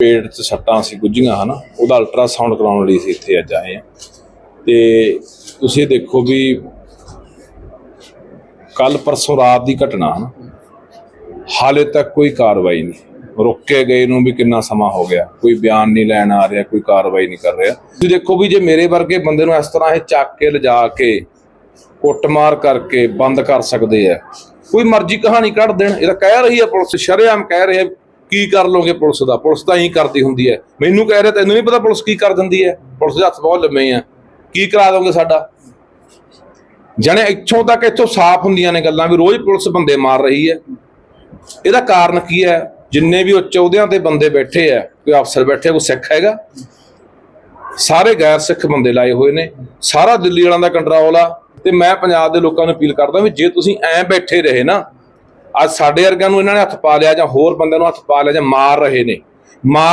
ਪੇਟ 'ਚ ਸੱਟਾਂ ਸੀ ਗੁੱਝੀਆਂ, ਹਨਾ? ਉਹਦਾ ਅਲਟਰਾਸਾਊਂਡ ਕਰਾਉਣ ਲਈ ਸੀ ਇੱਥੇ ਅੱਜ ਆਏ ਆ ਤੇ ਤੁਸੀਂ ਦੇਖੋ ਵੀ ਕੱਲ ਪਰਸੋਂ ਰਾਤ ਦੀ ਘਟਨਾ, ਹਨਾ? ਹਾਲੇ ਤੱਕ ਕੋਈ ਕਾਰਵਾਈ ਨਹੀਂ। ਰੁੱਕੇ ਗਏ ਨੂੰ ਵੀ ਕਿੰਨਾ ਸਮਾਂ ਹੋ ਗਿਆ। ਕੋਈ ਬਿਆਨ ਨਹੀਂ ਲੈਣ ਆ ਰਿਹਾ, ਕੋਈ ਕਾਰਵਾਈ ਨਹੀਂ ਕਰ ਰਿਹਾ। ਤੁਸੀਂ ਦੇਖੋ ਵੀ ਜੇ ਮੇਰੇ ਵਰਗੇ ਬੰਦੇ ਨੂੰ ਇਸ ਤਰ੍ਹਾਂ ਇਹ ਚੱਕ ਕੇ ਲਿਜਾ ਕੇ ਕੁੱਟਮਾਰ ਕਰਕੇ ਬੰਦ ਕਰ ਸਕਦੇ ਆ, ਕੋਈ ਮਰਜ਼ੀ ਕਹਾਣੀ ਕੱਢ ਦੇਣ। ਇਹ ਤਾਂ ਕਹਿ ਰਹੀ ਹੈ ਪੁਲਿਸ, ਸ਼ਰੇਆਮ ਕਹਿ ਰਹੇ ਆ ਕੀ ਕਰ ਲੋਗੇ ਪੁਲਿਸ ਦਾ? ਪੁਲਿਸ ਤਾਂ ਇਹੀ ਕਰਦੀ ਹੁੰਦੀ ਹੈ। ਮੈਨੂੰ ਕਹਿ ਰਿਹਾ, ਤੈਨੂੰ ਨਹੀਂ ਪਤਾ ਪੁਲਿਸ ਕੀ ਕਰ ਦਿੰਦੀ ਹੈ? ਪੁਲਿਸ ਦੇ ਹੱਥ ਬਹੁਤ ਲੰਮੇ ਆ। ਕੀ ਕਰਾ ਦੋਗੇ ਸਾਡਾ? ਜਣੇ ਇੱਥੋਂ ਤੱਕ ਇੱਥੋਂ ਸਾਫ਼ ਹੁੰਦੀਆਂ ਨੇ ਗੱਲਾਂ ਵੀ ਰੋਜ਼ ਪੁਲਿਸ ਬੰਦੇ ਮਾਰ ਰਹੀ ਹੈ। ਇਹਦਾ ਕਾਰਨ ਕੀ ਹੈ? ਜਿੰਨੇ ਵੀ ਉੱਚ ਅਹੁਦਿਆਂ ਤੇ ਬੰਦੇ ਬੈਠੇ ਆ, ਕੋਈ ਅਫਸਰ ਬੈਠੇ, ਕੋਈ ਸਿੱਖ ਹੈਗਾ, ਸਾਰੇ ਗੈਰ ਸਿੱਖ ਬੰਦੇ ਲਾਏ ਹੋਏ ਨੇ। ਸਾਰਾ ਦਿੱਲੀ ਵਾਲਿਆਂ ਦਾ ਕੰਟਰੋਲ ਆ। ਤੇ ਮੈਂ ਪੰਜਾਬ ਦੇ ਲੋਕਾਂ ਨੂੰ ਅਪੀਲ ਕਰਦਾ ਵੀ ਜੇ ਤੁਸੀਂ ਐਂ ਬੈਠੇ ਰਹੇ ਨਾ ਅੱਜ ਸਾਡੇ ਵਰਗਿਆਂ ਨੂੰ ਇਹਨਾਂ ਨੇ ਹੱਥ ਪਾ ਲਿਆ ਜਾਂ ਹੋਰ ਬੰਦਿਆਂ ਨੂੰ ਹੱਥ ਪਾ ਲਿਆ ਜਾਂ ਮਾਰ ਰਹੇ ਨੇ। ਮਾਰ